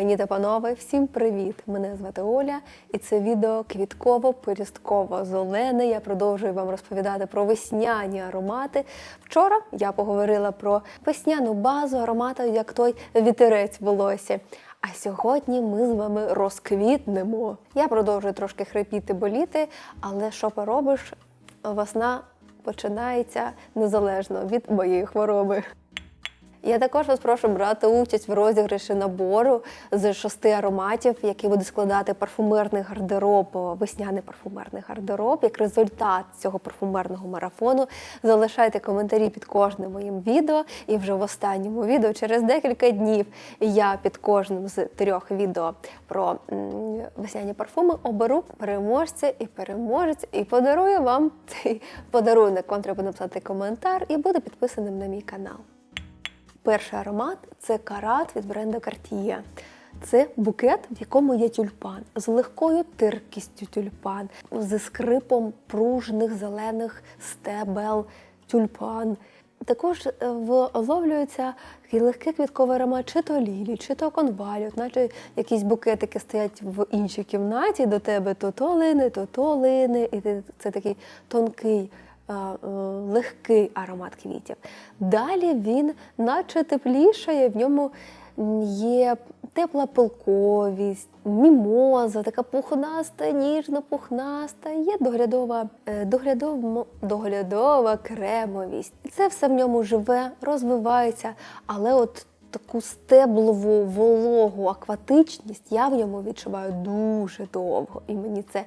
Пані та панове, всім привіт! Мене звати Оля, і це відео квітково-пирістково зелене. Я продовжую вам розповідати про весняні аромати. Вчора я поговорила про весняну базу аромату, як той вітерець в волосі. А сьогодні ми з вами розквітнемо. Я продовжую трошки хрипіти, боліти, але що поробиш, весна починається незалежно від моєї хвороби. Я також вас прошу брати участь в розіграші набору з шести ароматів, який буде складати парфумерний гардероб, весняний парфумерний гардероб. Як результат цього парфумерного марафону залишайте коментарі під кожним моїм відео. І вже в останньому відео через декілька днів я під кожним з трьох відео про весняні парфуми оберу переможця і переможець, і подарую вам цей подарунок. Вам треба написати коментар і бути підписаним на мій канал. Перший аромат це карат від бренду Cartier. Це букет, в якому є тюльпан з легкою тиркістю тюльпан, зі скрипом пружних зелених стебел тюльпан. Також е, вловлюється легкий квітковий аромат, чи то лілі, чи то конвалі, наче якісь букетики стоять в іншій кімнаті до тебе, то то лини, то то лини, і це такий тонкий легкий аромат квітів. Далі він наче теплішає, в ньому є тепла пилковість, мімоза, така пухнаста, ніжно пухнаста, є доглядова, е, доглядова, доглядова кремовість. Це все в ньому живе, розвивається, але от таку стеблову вологу акватичність я в ньому відчуваю дуже довго, і мені це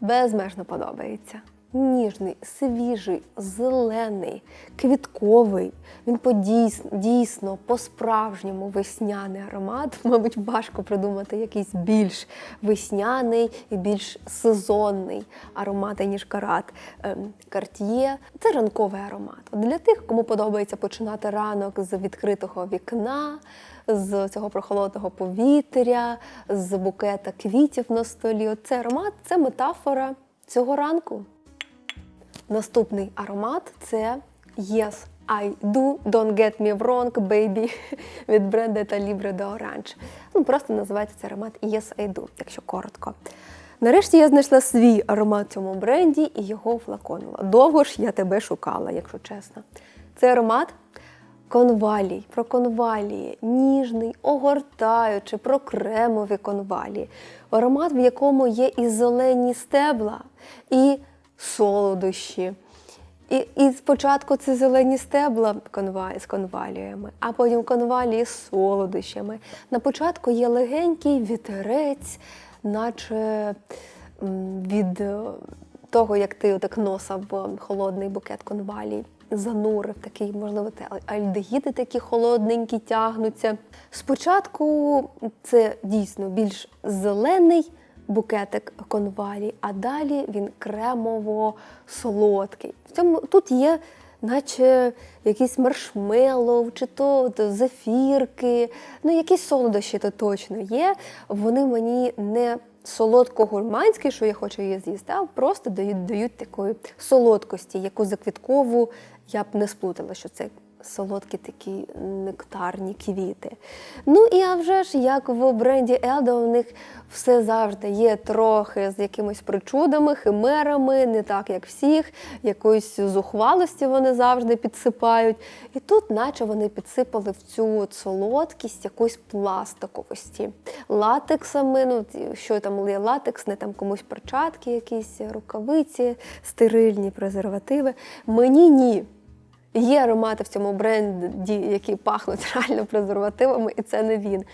безмежно подобається. Ніжний, свіжий, зелений, квітковий. Він подійс- дійсно по-справжньому весняний аромат. Мабуть, важко придумати якийсь більш весняний і більш сезонний аромат, ніж карат. Карт'є це ранковий аромат. Для тих, кому подобається починати ранок з відкритого вікна, з цього прохолодного повітря, з букета квітів на столі. Цей аромат це метафора цього ранку. Наступний аромат це Yes, I do, Don't get me wrong, baby від бренду та Libre de Orange. Ну, просто називається цей аромат Yes, I do, якщо коротко. Нарешті я знайшла свій аромат в цьому бренді і його флаконила. Довго ж я тебе шукала, якщо чесно. Цей аромат конвалій, про конвалії, ніжний, огортаючи, про кремові конвалії. Аромат, в якому є і зелені стебла, і солодощі. І, і спочатку це зелені стебла з конваліями, а потім конвалії з солодощами. На початку є легенький вітерець, наче від е, того, як ти так носа в холодний букет конвалій занурив, такий, можливо, те альдегіди такі холодненькі тягнуться. Спочатку це дійсно більш зелений букетик конвалій, а далі він кремово-солодкий. В цьому тут є, наче якісь маршмеллоу, чи то зефірки, ну якісь солодощі то точно є. Вони мені не солодко-гурманські, що я хочу її з'їсти, а просто дають, дають такої солодкості, яку за квіткову я б не сплутала, що це солодкі такі нектарні квіти. Ну і а вже ж, як в бренді Елда, у них все завжди є трохи з якимись причудами, химерами, не так, як всіх, якоїсь зухвалості вони завжди підсипають. І тут, наче вони підсипали в цю от солодкість якоїсь пластиковості. Латексами, ну що там є латекс, не там комусь перчатки, якісь рукавиці, стерильні презервативи. Мені ні. Є аромати в цьому бренді, які пахнуть реально презервативами, і це не він.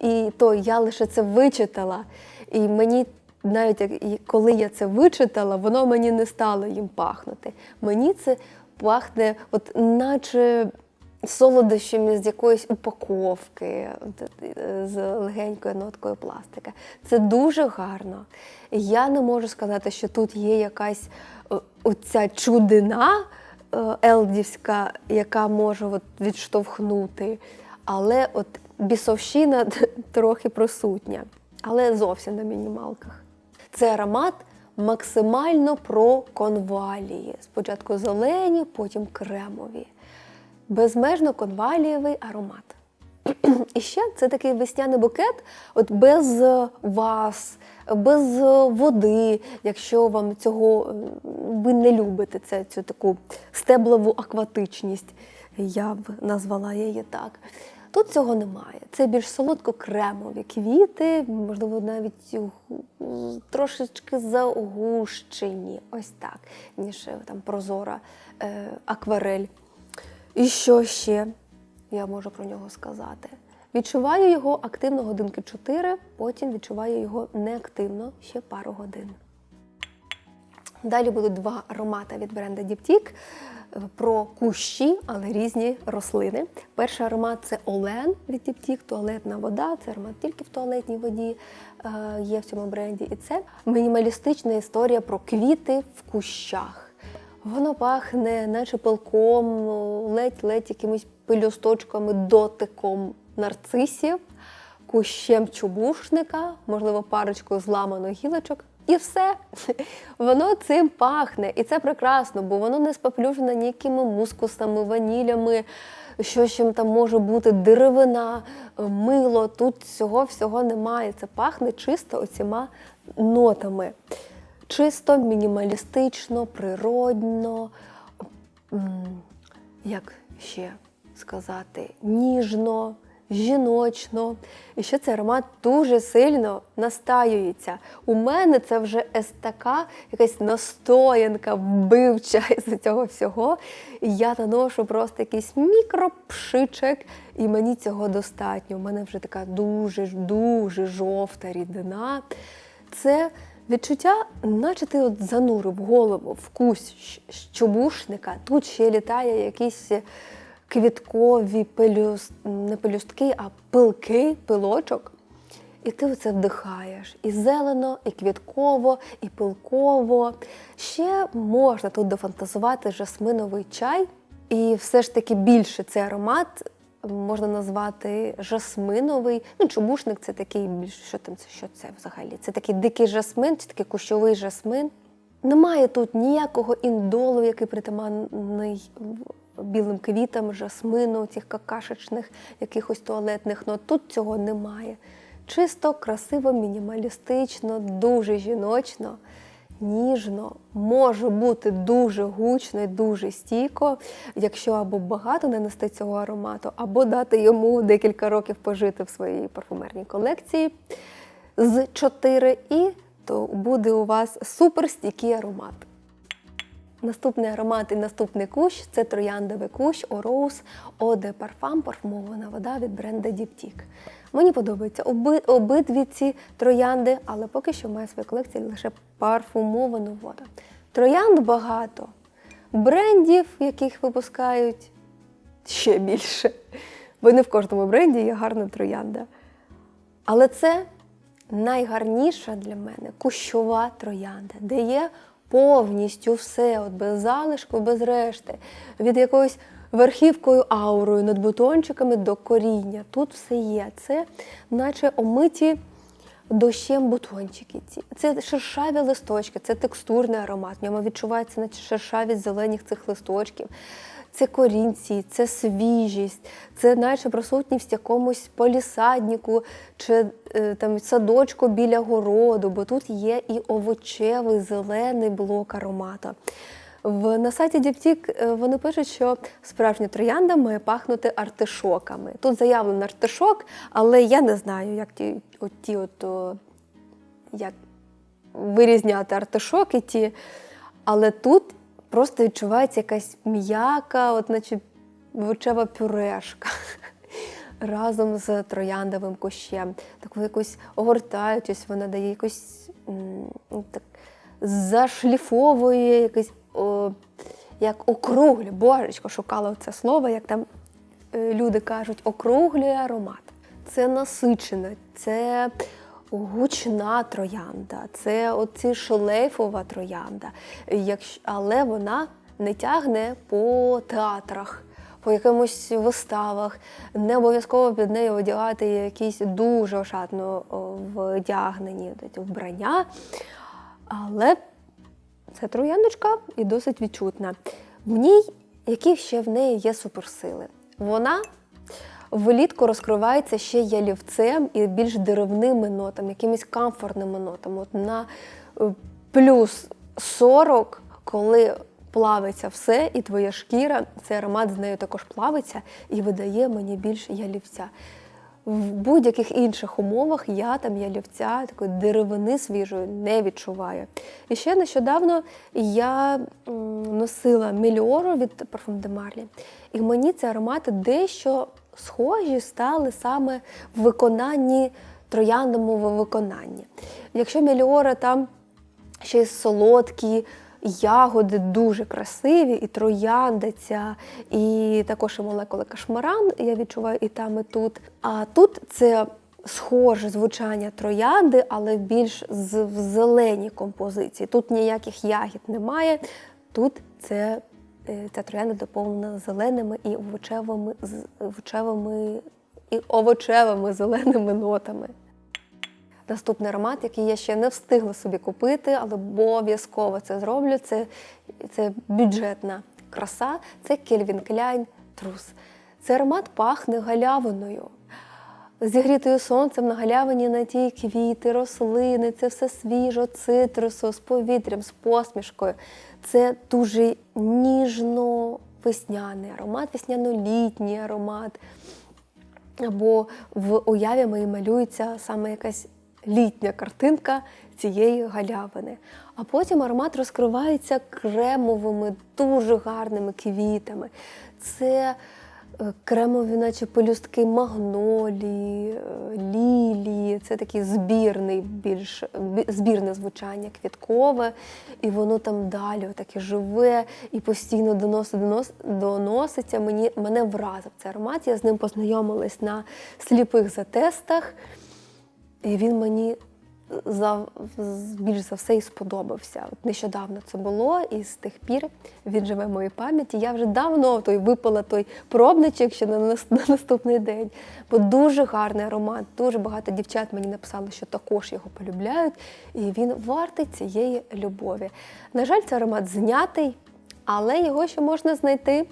І то я лише це вичитала. І мені навіть коли я це вичитала, воно мені не стало їм пахнути. Мені це пахне, от наче солодощами з якоїсь упаковки, е, з легенькою ноткою пластика. Це дуже гарно. Я не можу сказати, що тут є якась е, оця чудина елдівська, яка може от відштовхнути. Але от бісовщина трохи присутня, але зовсім на мінімалках. Це аромат максимально про конвалії. Спочатку зелені, потім кремові. Безмежно конвалієвий аромат. І ще це такий весняний букет, от без е, вас, без е, води, якщо вам цього ви не любите це, цю таку стеблову акватичність, я б назвала її так. Тут цього немає. Це більш солодко-кремові квіти, можливо, навіть трошечки загущені, ось так, ніж е, там прозора е, акварель. І що ще я можу про нього сказати? Відчуваю його активно годинки 4, потім відчуваю його неактивно ще пару годин. Далі будуть два аромати від бренду Діптік про кущі, але різні рослини. Перший аромат це Олен від Діптік, туалетна вода. Це аромат тільки в туалетній воді е, є в цьому бренді. І це мінімалістична історія про квіти в кущах. Воно пахне, наче пилком, ледь-ледь якимись пелюсточками, дотиком нарцисів, кущем чубушника, можливо, парочкою зламаних гілочок. І все. Воно цим пахне. І це прекрасно, бо воно не споплюжене ніякими мускусами, ванілями, що ще там може бути, деревина, мило. Тут цього всього немає. Це пахне чисто оціма нотами. Чисто, мінімалістично, природно, як ще сказати, ніжно, жіночно. І ще цей аромат дуже сильно настаюється. У мене це вже естака, якась настоянка вбивча із цього всього. І я наношу просто якийсь мікропшичок, і мені цього достатньо. У мене вже така дуже, дуже жовта рідина. Це відчуття, наче ти от занурив голову в кусь щ- чобушника. Тут ще літає якісь квіткові пелюс... не пелюстки, а пилки, пилочок. І ти оце вдихаєш. І зелено, і квітково, і пилково. Ще можна тут дофантазувати жасминовий чай. І все ж таки більше цей аромат можна назвати жасминовий. Ну, чубушник це такий більш що там це, що це взагалі? Це такий дикий жасмин, чи такий кущовий жасмин. Немає тут ніякого індолу, який притаманний білим квітам, жасмину, цих какашечних, якихось туалетних нот. Тут цього немає. Чисто, красиво, мінімалістично, дуже жіночно, ніжно, може бути дуже гучно і дуже стійко, якщо або багато нанести цього аромату, або дати йому декілька років пожити в своїй парфумерній колекції з 4 і то буде у вас суперстійкий аромат. Наступний аромат і наступний кущ це трояндовий кущ Eau de Parfum, парфумована вода від бренду Diptyque. Мені подобаються оби, обидві ці троянди, але поки що маю в своїй колекції лише парфумовану воду. Троянд багато, брендів, яких випускають ще більше. Бо не в кожному бренді є гарна троянда. Але це найгарніша для мене кущова троянда, де є повністю все, от без залишку, без решти, від якоюсь верхівкою аурою над бутончиками до коріння. Тут все є. Це наче омиті дощем бутончики. ці. Це шершаві листочки, це текстурний аромат. В ньому відчувається наче шершавість зелених цих листочків. Це корінці, це свіжість, це наче присутність якомусь полісаднику чи е, там садочку біля городу, бо тут є і овочевий зелений блок аромату. В, на сайті Діптік вони пишуть, що справжня троянда має пахнути артишоками. Тут заявлено артишок, але я не знаю, як ті, от ті от, як вирізняти артишоки ті. Але тут просто відчувається якась м'яка, от наче овочева пюрешка разом з трояндовим кущем. Таку якусь огортаючись, вона дає якось так, зашліфовує якийсь о, як округлює. Божечко, шукала це слово, як там е, люди кажуть, округлює аромат. Це насичена, це гучна троянда, це оці шлейфова троянда. Але вона не тягне по театрах, по якимось виставах. Не обов'язково під нею одягати якісь дуже ошатно вдягнені вбрання. Але це трояндочка і досить відчутна. В ній, які ще в неї є суперсили? Вона Влітку розкривається ще ялівцем і більш деревними нотами, якимись комфортними нотами. От на е, плюс 40, коли плавиться все, і твоя шкіра, цей аромат з нею також плавиться і видає мені більш ялівця. В будь-яких інших умовах я там ялівця такої деревини свіжої не відчуваю. І ще нещодавно я носила мільору від Parfum de Marly, і мені ці аромати дещо схожі стали саме в виконанні трояндовому виконанні. Якщо мільора там ще й солодкі, ягоди дуже красиві, і трояндиця, і також і молекули кашмаран, я відчуваю і там, і тут. А тут це схоже звучання троянди, але більш з в зеленій композиції. Тут ніяких ягід немає. Тут це е, ця троянда доповнена зеленими і овочевими, овочевими і овочевими зеленими нотами. Наступний аромат, який я ще не встигла собі купити, але обов'язково це зроблю. Це, це бюджетна краса, це Calvin Klein Трус. Цей аромат пахне галявиною. Зігрітою сонцем на галявині на ті квіти, рослини, це все свіжо, цитрусу, з повітрям, з посмішкою. Це дуже ніжно-весняний аромат, весняно-літній аромат або в уяві моїй малюється саме якась літня картинка цієї галявини. А потім аромат розкривається кремовими, дуже гарними квітами. Це е, кремові, наче пелюстки магнолії, е, лілії. Це такий збірний, більш збірне звучання квіткове, і воно там далі таке живе і постійно доносить, доноситься. Мені мене вразив цей аромат. Я з ним познайомилась на сліпих затестах, і він мені за, більш за все і сподобався. От нещодавно це було, і з тих пір він живе в моїй пам'яті. Я вже давно той випила той пробничок ще на, на наступний день. Бо дуже гарний аромат. Дуже багато дівчат мені написали, що також його полюбляють, і він вартий цієї любові. На жаль, цей аромат знятий, але його ще можна знайти.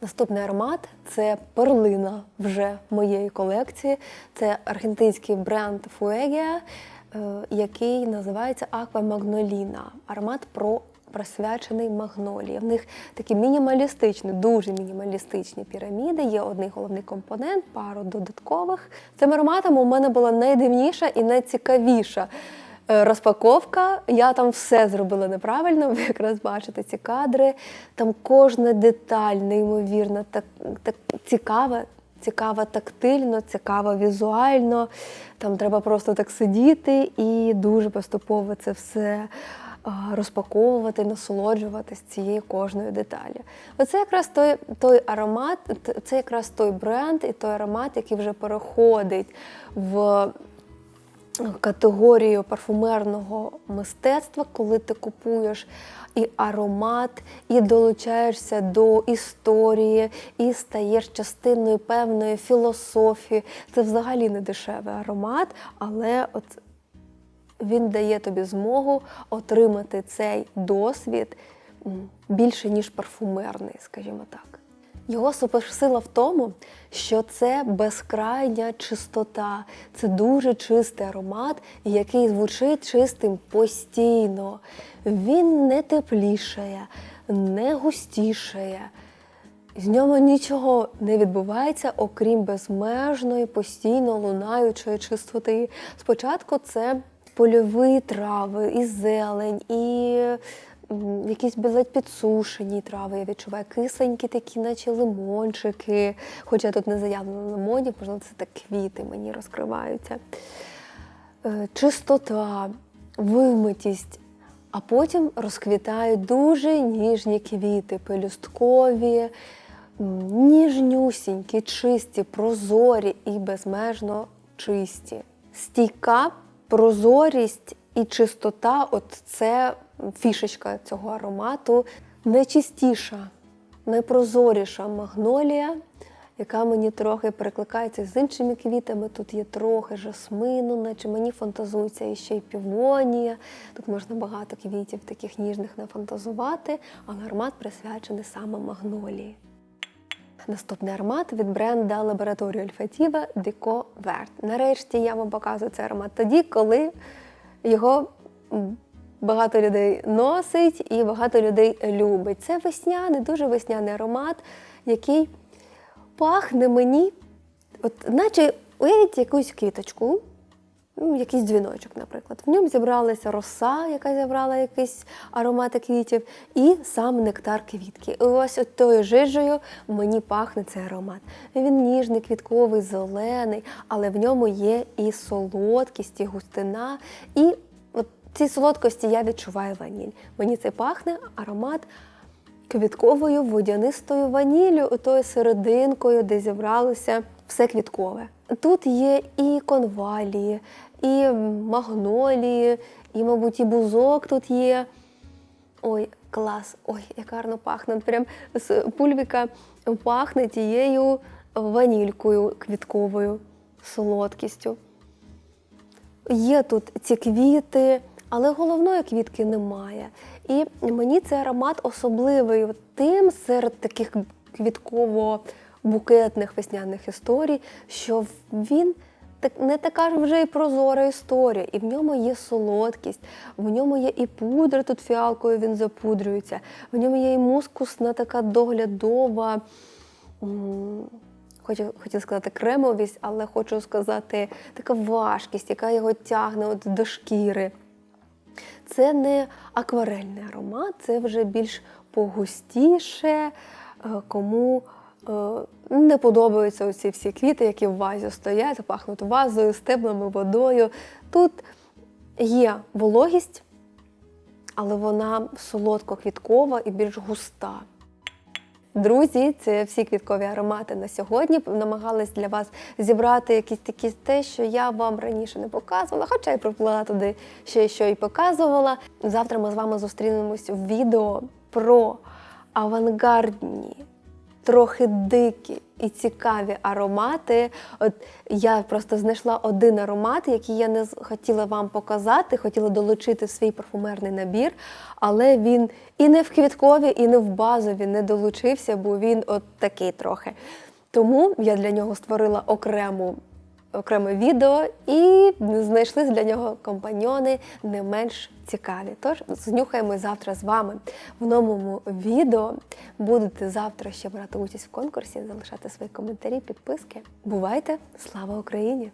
Наступний аромат це перлина вже моєї колекції. Це аргентинський бренд Fuegia, е, який називається Aqua Magnolina. Аромат про присвячений магнолії. В них такі мінімалістичні, дуже мінімалістичні піраміди. Є один головний компонент, пару додаткових. Цим ароматом у мене була найдивніша і найцікавіша розпаковка. Я там все зробила неправильно. Ви якраз бачите ці кадри. Там кожна деталь неймовірно так, так цікава. Цікава тактильно, цікава візуально. Там треба просто так сидіти і дуже поступово це все розпаковувати, насолоджуватись цією кожною деталі. Оце якраз той, той аромат, це якраз той бренд і той аромат, який вже переходить в категорію парфумерного мистецтва, коли ти купуєш і аромат, і долучаєшся до історії, і стаєш частиною певної філософії. Це взагалі не дешевий аромат, але от він дає тобі змогу отримати цей досвід більше, ніж парфумерний, скажімо так. Його суперсила в тому, що це безкрайня чистота, це дуже чистий аромат, який звучить чистим постійно. Він не теплішає, не густішає. З ньому нічого не відбувається, окрім безмежної, постійно лунаючої чистоти. Спочатку це польові трави, і зелень, і якісь ледь підсушені трави. Я відчуваю кисленькі такі, наче лимончики. Хоча тут не заявлено лимонів, можливо, це так квіти мені розкриваються. Е, Чистота, вимитість. А потім розквітають дуже ніжні квіти, пелюсткові, ніжнюсінькі, чисті, прозорі і безмежно чисті. Стійка, прозорість і чистота от це фішечка цього аромату. Найчистіша, найпрозоріша магнолія, яка мені трохи перекликається з іншими квітами. Тут є трохи жасмину, наче мені фантазується і ще й півонія. Тут можна багато квітів таких ніжних нафантазувати, але аромат присвячений саме магнолії. Наступний аромат від бренда лабораторії Ольфатіва Деко Верт. Нарешті я вам показую цей аромат тоді, коли його багато людей носить і багато людей любить. Це весняний, дуже весняний аромат, який пахне мені, от, наче уявіть якусь квіточку, ну, якийсь дзвіночок, наприклад. В ньому зібралася роса, яка зібрала якісь аромати квітів, і сам нектар квітки. І ось от тою жижею мені пахне цей аромат. Він ніжний, квітковий, зелений, але в ньому є і солодкість, і густина. І цій солодкості я відчуваю ваніль. Мені це пахне аромат квітковою водянистою ваніллю, отою серединкою, де зібралося все квіткове. Тут є і конвалії, і магнолії, і, мабуть, і бузок тут є. Ой, клас! Ой, як гарно пахне. Прям з пульвіка пахне тією ванількою квітковою, солодкістю. Є тут ці квіти, але головної квітки немає. І мені цей аромат особливий тим серед таких квітково-букетних весняних історій, що він не така ж вже і прозора історія, і в ньому є солодкість, в ньому є і пудра, тут фіалкою він запудрюється, в ньому є і мускусна така доглядова. Хочу, хотіла сказати кремовість, але хочу сказати така важкість, яка його тягне от до шкіри. Це не акварельний аромат, це вже більш погустіше, е, кому е, не подобаються оці всі квіти, які в вазі стоять, пахнуть вазою, стеблами, водою. Тут є вологість, але вона солодко-квіткова і більш густа. Друзі, це всі квіткові аромати на сьогодні. Намагалась для вас зібрати якісь такі те, що я вам раніше не показувала, хоча я проплила туди ще що і показувала. Завтра ми з вами зустрінемось в відео про авангардні, трохи дикі і цікаві аромати. От я просто знайшла один аромат, який я не хотіла вам показати, хотіла долучити в свій парфумерний набір, але він і не в квіткові, і не в базові не долучився, бо він от такий трохи. Тому я для нього створила окрему. Окреме відео і знайшли для нього компаньони не менш цікаві. Тож знюхаємо завтра з вами в новому відео. Будете завтра ще брати участь в конкурсі, залишати свої коментарі, підписки. Бувайте! Слава Україні!